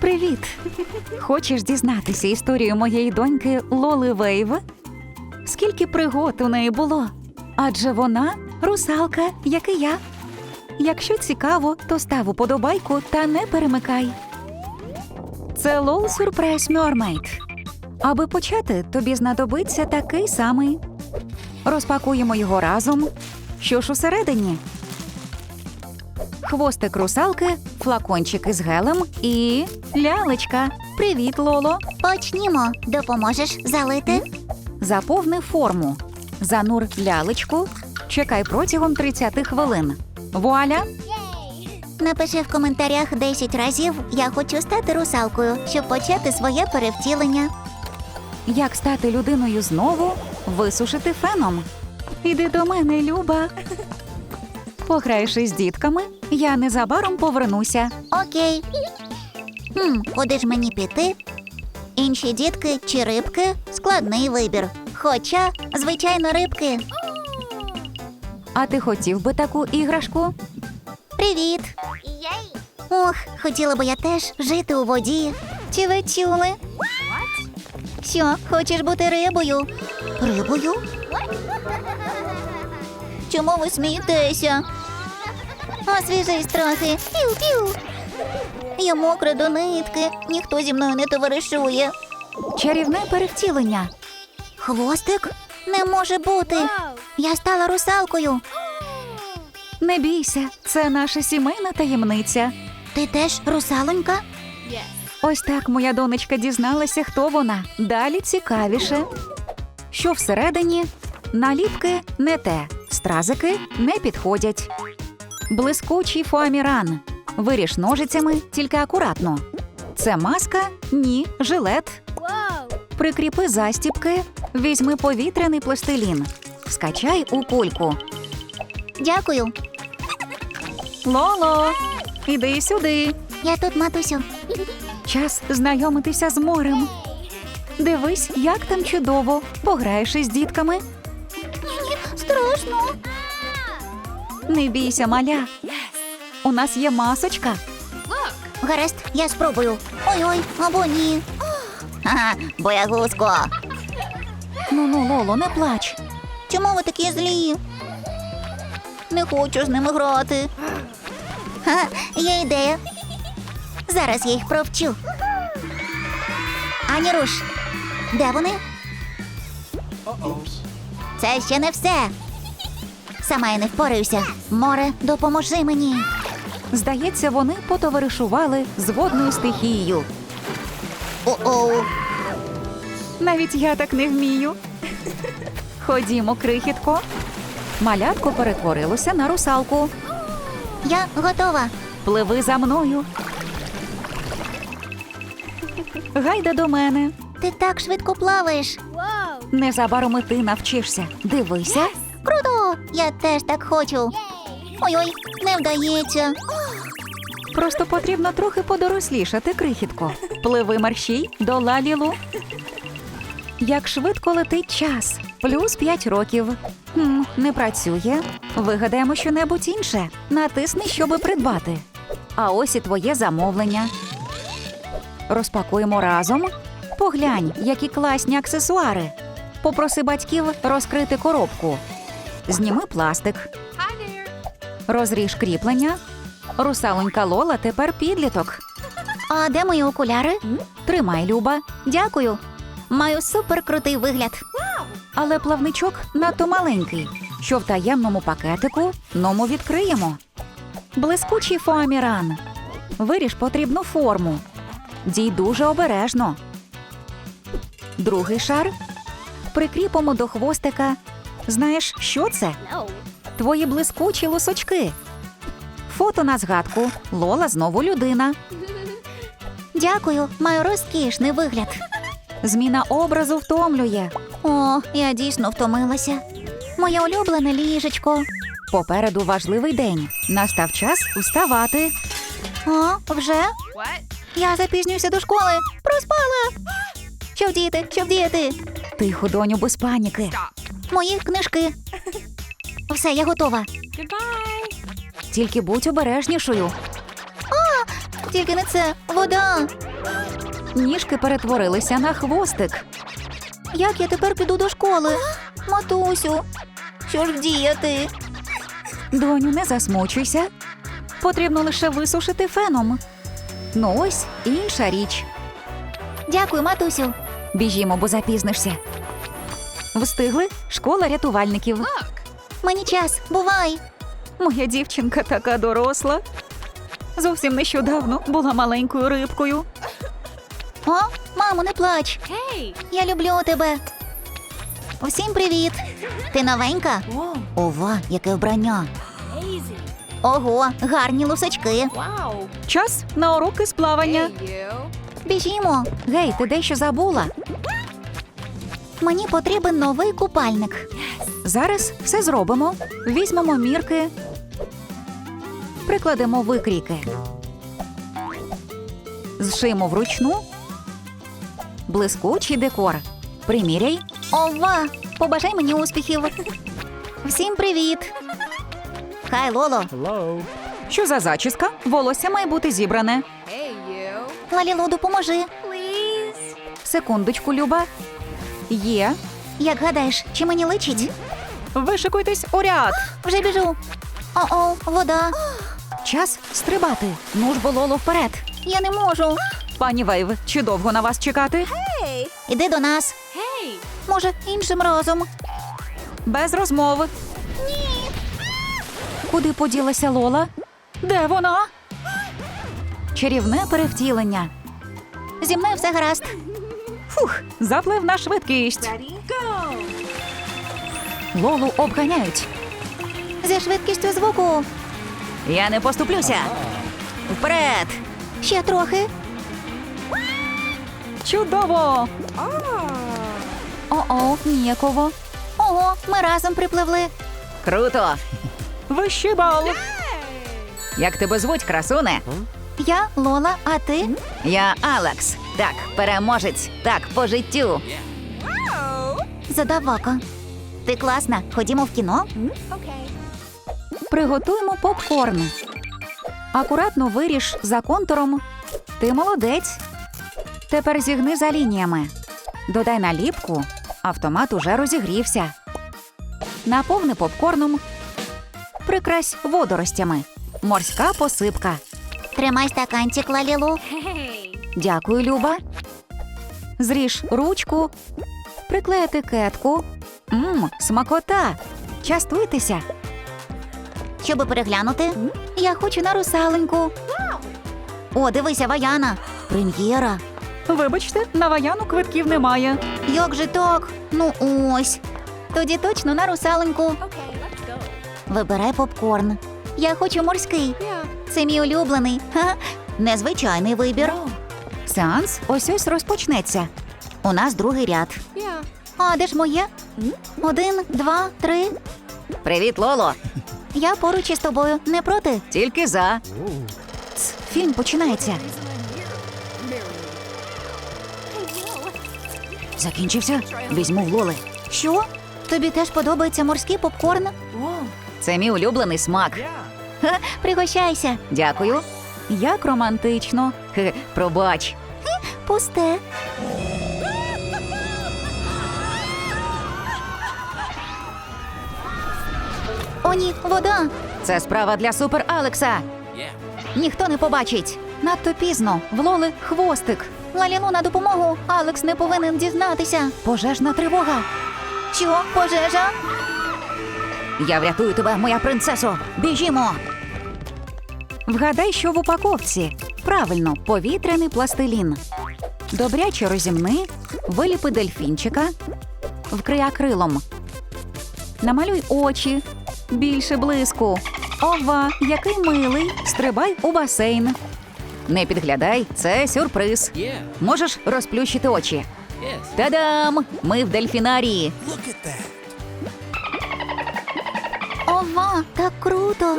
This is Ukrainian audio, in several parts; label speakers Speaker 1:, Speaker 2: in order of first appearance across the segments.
Speaker 1: Привіт! Хочеш дізнатися історію моєї доньки Лоли Вейв? Скільки пригод у неї було? Адже вона русалка, як і я. Якщо цікаво, то став уподобайку та не перемикай. Це Лол Surprise Mermaid. Аби почати, тобі знадобиться такий самий. Розпакуємо його разом. Що ж усередині? Хвостик русалки, флакончик із гелем і лялечка. Привіт, Лоло.
Speaker 2: Почнімо. Допоможеш залити?
Speaker 1: Заповни форму. Занур лялечку. Чекай протягом 30 хвилин. Вуаля!
Speaker 2: Напиши в коментарях 10 разів Я хочу стати русалкою, щоб почати своє перевтілення.
Speaker 1: Як стати людиною знову? Висушити феном. Іди до мене, Люба. Пограєш із дітками, я незабаром повернуся.
Speaker 2: Окей. Хм, куди ж мені піти? Інші дітки чи рибки складний вибір. Хоча, звичайно, рибки.
Speaker 1: А ти хотів би таку іграшку?
Speaker 2: Привіт. Ох, хотіла би я теж жити у воді. Чи ви чули? Що, хочеш бути рибою? Рибою? Чому ви смієтеся? Освіжись трохи. Пів-пів. Я мокра до нитки. Ніхто зі мною не товаришує.
Speaker 1: Чарівне перевтілення.
Speaker 2: Хвостик? Не може бути. Я стала русалкою.
Speaker 1: Не бійся, це наша сімейна таємниця.
Speaker 2: Ти теж русалонька?
Speaker 1: Ось так моя донечка дізналася, хто вона. Далі цікавіше. Що всередині? Наліпки не те, стразики не підходять. Блискучий фоаміран. Виріж ножицями, тільки акуратно. Це маска? Ні, жилет. Прикріпи застіпки, візьми повітряний пластилін. Скачай у кульку.
Speaker 2: Дякую.
Speaker 1: Лоло, іди сюди.
Speaker 2: Я тут, матусю.
Speaker 1: Час знайомитися з морем. Дивись, як там чудово. Пограєш із дітками.
Speaker 2: Страшно.
Speaker 1: Не бійся, маля. У нас є масочка.
Speaker 2: Гаразд, я спробую. Ой-ой, або ні. Ага, боягузко.
Speaker 1: Ну ну, Лоло, не плач.
Speaker 2: Чому ви такі злі? Не хочу з ними грати. Ха, є ідея. Зараз я їх провчу. Ані руш. Де вони? Це ще не все. Сама я не впораюся. Море, допоможи мені.
Speaker 1: Здається, вони потоваришували з водною стихією.
Speaker 2: О-оу.
Speaker 1: Навіть я так не вмію. Ходімо, крихітко. Малятко перетворилося на русалку.
Speaker 2: Я готова.
Speaker 1: Пливи за мною. Гайда до мене.
Speaker 2: Ти так швидко плаваєш.
Speaker 1: Незабаром і ти навчишся. Дивися.
Speaker 2: Круто! Я теж так хочу. Ой-ой, не вдається.
Speaker 1: Просто потрібно трохи подорослішати, крихітко. Пливи мерщій до лалілу. Як швидко летить час. Плюс 5 років. Хм, не працює. Вигадаємо щонебудь інше. Натисни, щоби придбати. А ось і твоє замовлення. Розпакуємо разом. Поглянь, які класні аксесуари. Попроси батьків розкрити коробку. Зніми пластик. Розріж кріплення. Русалонька Лола тепер підліток.
Speaker 2: А де мої окуляри?
Speaker 1: Тримай, Люба.
Speaker 2: Дякую. Маю суперкрутий вигляд.
Speaker 1: Але плавничок надто маленький. Що в таємному пакетику, ному відкриємо. Блискучий фоаміран. Виріж потрібну форму. Дій дуже обережно. Другий шар. Прикріпимо до хвостика. Знаєш, що це? Твої блискучі лусочки. Фото на згадку. Лола знову людина.
Speaker 2: Дякую, маю розкішний вигляд.
Speaker 1: Зміна образу втомлює.
Speaker 2: О, я дійсно втомилася. Моє улюблене ліжечко.
Speaker 1: Попереду важливий день. Настав час вставати.
Speaker 2: О, вже? Я запізнююся до школи. Проспала. Що вдіяти? Що вдіяти?
Speaker 1: Тихо, доню, без паніки.
Speaker 2: Мої книжки. Все, я готова.
Speaker 1: Тільки будь обережнішою.
Speaker 2: Тільки не це вода.
Speaker 1: Ніжки перетворилися на хвостик.
Speaker 2: Як я тепер піду до школи? Матусю, що ж вдіяти?
Speaker 1: Доню, не засмучуйся. Потрібно лише висушити феном. Ну ось інша річ.
Speaker 2: Дякую, матусю.
Speaker 1: Біжімо, бо запізнишся. Встигли школа рятувальників.
Speaker 2: Мені час, бувай.
Speaker 1: Моя дівчинка така доросла. Зовсім нещодавно була маленькою рибкою.
Speaker 2: О, мамо, не плач. Я люблю тебе. Усім привіт. Ти новенька? Ова, яке вбрання. Ого, гарні лусочки.
Speaker 1: Час на уроки з плавання.
Speaker 2: Біжімо.
Speaker 1: Гей, ти дещо забула.
Speaker 2: Мені потрібен новий купальник.
Speaker 1: Зараз все зробимо. Візьмемо мірки, прикладемо викрійки. Зшиємо вручну. Блискучий декор. Приміряй.
Speaker 2: Ова, побажай мені успіхів. Всім привіт. Хай, Лоло.
Speaker 1: Що за зачіска? Волосся має бути зібране.
Speaker 2: Лалілу, допоможи.
Speaker 1: Секундочку, Люба. Є.
Speaker 2: Як гадаєш, чи мені личить?
Speaker 1: Вишикуйтесь у ряд.
Speaker 2: Вже біжу. О-о, вода.
Speaker 1: Час стрибати. Ну ж, бололо вперед.
Speaker 2: Я не можу.
Speaker 1: Пані Вейв, чи довго на вас чекати?
Speaker 2: Іди до нас. Може, іншим разом.
Speaker 1: Без розмови.
Speaker 2: Ні.
Speaker 1: Куди поділася Лола? Де вона? Чарівне перевтілення.
Speaker 2: Зі мною все гаразд.
Speaker 1: Фух, заплив на швидкість. Лолу обганяють.
Speaker 2: Зі швидкістю звуку.
Speaker 1: Я не поступлюся. Вперед!
Speaker 2: Ще трохи.
Speaker 1: Чудово! О-о, ніяково.
Speaker 2: Ого, ми разом припливли.
Speaker 1: Круто! Вищий бал! Як тебе звуть, красуне?
Speaker 2: Я Лола, а ти?
Speaker 1: Я Алекс. Так, переможець. Так, по життю.
Speaker 2: Задавака. Ти класна. Ходімо в кіно.
Speaker 1: Приготуємо попкорн. Акуратно виріж за контуром. Ти молодець. Тепер зігни за лініями. Додай наліпку. Автомат уже розігрівся. Наповни попкорном. Прикрась водоростями. Морська посипка.
Speaker 2: Тримай стаканчик, Лалілу.
Speaker 1: Дякую, Люба. Зріж ручку. Приклей етикетку. Мм, смакота. Частуйтеся.
Speaker 2: Щоби переглянути. Я хочу на русаленьку. О, дивися, Ваяна. Прем'єра.
Speaker 1: Вибачте, на ваяну квитків немає.
Speaker 2: Як же так? Ну ось. Тоді точно на русаленьку. Вибирай попкорн. Я хочу морський. Це мій улюблений. Ха. Незвичайний вибір.
Speaker 1: Сеанс ось ось розпочнеться.
Speaker 2: У нас другий ряд. А де ж моє? Один, два, три.
Speaker 1: Привіт, Лоло.
Speaker 2: Я поруч із тобою. Не проти?
Speaker 1: Тільки за. Ц, фільм починається. Закінчився. Візьму в Лоли.
Speaker 2: Що? Тобі теж подобається морський попкорн?
Speaker 1: Це мій улюблений смак.
Speaker 2: Ха, пригощайся.
Speaker 1: Дякую. Як романтично. Хе, пробач.
Speaker 2: Пусте. О, ні, вода.
Speaker 1: Це справа для супер Алекса.
Speaker 2: Ніхто не побачить.
Speaker 1: Надто пізно. В Лоли хвостик.
Speaker 2: Лалілу на допомогу. Алекс не повинен дізнатися.
Speaker 1: Пожежна тривога.
Speaker 2: Що, пожежа?
Speaker 1: Я врятую тебе, моя принцесо. Біжімо. Вгадай, що в упаковці. Правильно, повітряний пластилін. Добряче розімни, виліпи дельфінчика, вкрий акрилом. Намалюй очі, більше блиску. Ова, який милий. Стрибай у басейн. Не підглядай, це сюрприз. Можеш розплющити очі. Та-дам! Ми в дельфінарії.
Speaker 2: Ова, так круто.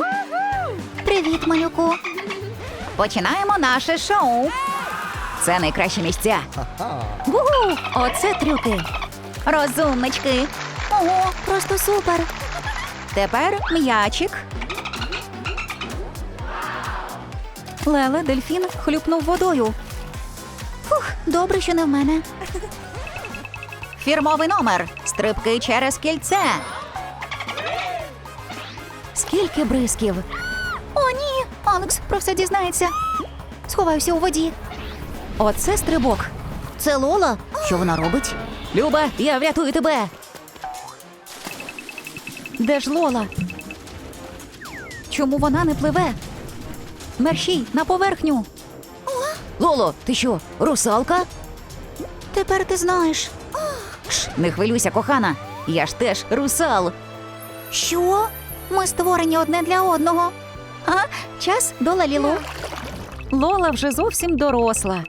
Speaker 2: Привіт, малюку.
Speaker 1: Починаємо наше шоу. Це найкращі місця. Гу! Оце трюки. Розумнички.
Speaker 2: Ого, просто супер.
Speaker 1: Тепер м'ячик. Леле, дельфін хлюпнув водою.
Speaker 2: Фух, добре, що не в мене.
Speaker 1: Фірмовий номер. Стрибки через кільце. Скільки бризків?
Speaker 2: О, ні! Алекс про все дізнається. Сховаюся у воді.
Speaker 1: Оце стрибок.
Speaker 2: Це Лола. Що вона робить?
Speaker 1: Люба, я врятую тебе. Де ж Лола? Чому вона не пливе? Мерщій на поверхню. Лоло, ти що, русалка?
Speaker 2: Тепер ти знаєш.
Speaker 1: Шш, не хвилюйся, кохана. Я ж теж русал.
Speaker 2: Що? Ми створені одне для одного. А, час до Лалілу.
Speaker 1: Лола вже зовсім доросла.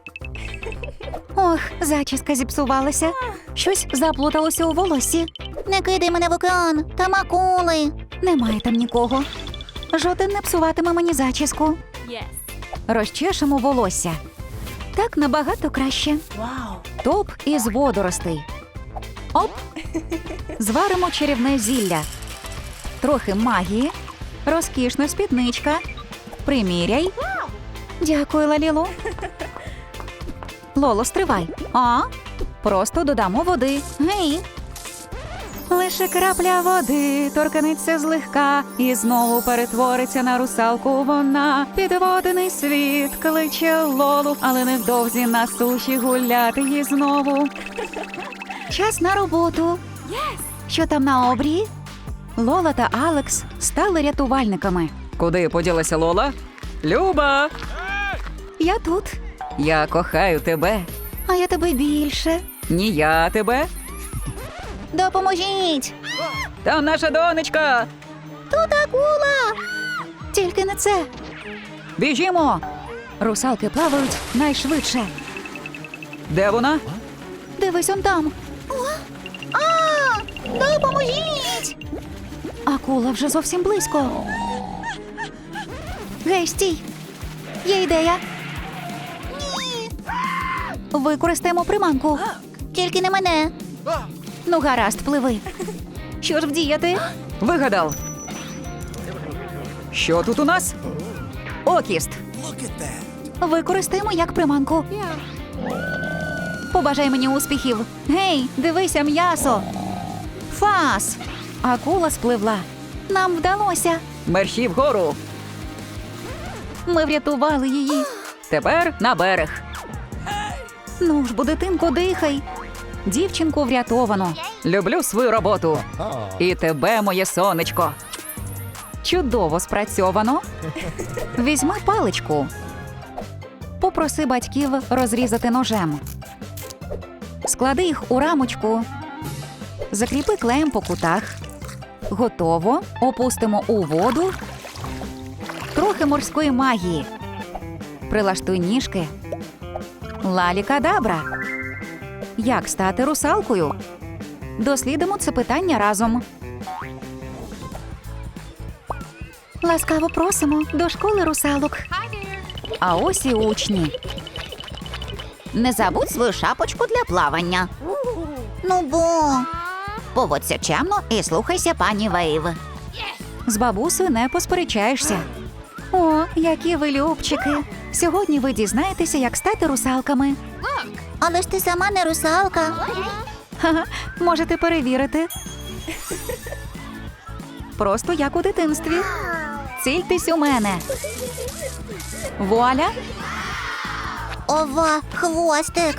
Speaker 2: Ох, зачіска зіпсувалася.
Speaker 1: Щось заплуталося у волосі.
Speaker 2: Не кидай мене в океан, там акули.
Speaker 1: Немає там нікого. Жоден не псуватиме мені зачіску. Розчешемо волосся. Так набагато краще. Топ із водоростей. Оп! Зваримо чарівне зілля. Трохи магії. Розкішна спідничка. Приміряй. Дякую, Лалілу. Лоло, стривай. А? Просто додамо води. Гей. Лише крапля води торкнеться злегка і знову перетвориться на русалку. Вона підводений світ кличе лолу, але невдовзі на суші гуляти їй знову. Час на роботу. Що там на обрії? Лола та Алекс стали рятувальниками. Куди поділася Лола? Люба. Я тут. Я кохаю тебе.
Speaker 2: А я тебе більше.
Speaker 1: Ні, я тебе.
Speaker 2: Допоможіть!
Speaker 1: Там наша донечка.
Speaker 2: Тут акула! Тільки не це.
Speaker 1: Біжімо! Русалки плавають найшвидше. Де вона?
Speaker 2: Дивись он там. А! Допоможіть!
Speaker 1: Акула вже зовсім близько.
Speaker 2: Гей, стій! Є ідея.
Speaker 1: Використаємо приманку.
Speaker 2: Тільки не мене.
Speaker 1: Ну, гаразд, пливи.
Speaker 2: Що ж вдіяти?
Speaker 1: Вигадав. Що тут у нас? Окіст. Використаємо як приманку. Побажай мені успіхів. Гей, дивися м'ясо. Фас. Акула спливла. Нам вдалося. Мерщі вгору. Ми врятували її. Тепер на берег. Ну ж, бо дитинко, дихай. Дівчинку врятовано. Люблю свою роботу. І тебе, моє сонечко. Чудово спрацьовано. Візьми паличку. Попроси батьків розрізати ножем. Склади їх у рамочку. Закріпи клеєм по кутах. Готово. Опустимо у воду. Трохи морської магії. Прилаштуй ніжки. Лалі кадабра. Як стати русалкою? Дослідимо це питання разом. Ласкаво просимо до школи русалок. А ось і учні.
Speaker 2: Не забудь свою шапочку для плавання. Ну бо. Поводься чемно і слухайся пані Вейв.
Speaker 1: З бабусею не посперечаєшся. О, які ви любчики. Сьогодні ви дізнаєтеся, як стати русалками.
Speaker 2: Але ж ти сама не русалка.
Speaker 1: Ха-ха, можете перевірити. Просто як у дитинстві. Цільтесь у мене. Вуаля!
Speaker 2: Ова, хвостик.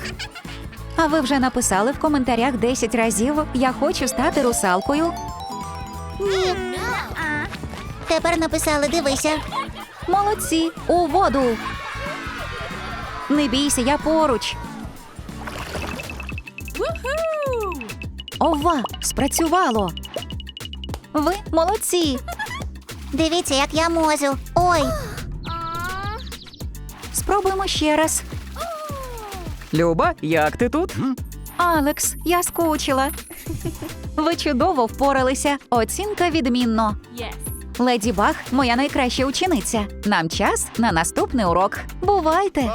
Speaker 1: А ви вже написали в коментарях 10 разів Я хочу стати русалкою.
Speaker 2: Ні. Тепер написали, дивися.
Speaker 1: Молодці, у воду. Не бійся, я поруч. Ова, спрацювало. Ви молодці.
Speaker 2: Дивіться, як я можу. Ой,
Speaker 1: Спробуємо ще раз. Люба, як ти тут? Алекс, я скучила. Ви чудово впоралися. Оцінка відмінно. Леді Баг, моя найкраща учениця. Нам час на наступний урок. Бувайте!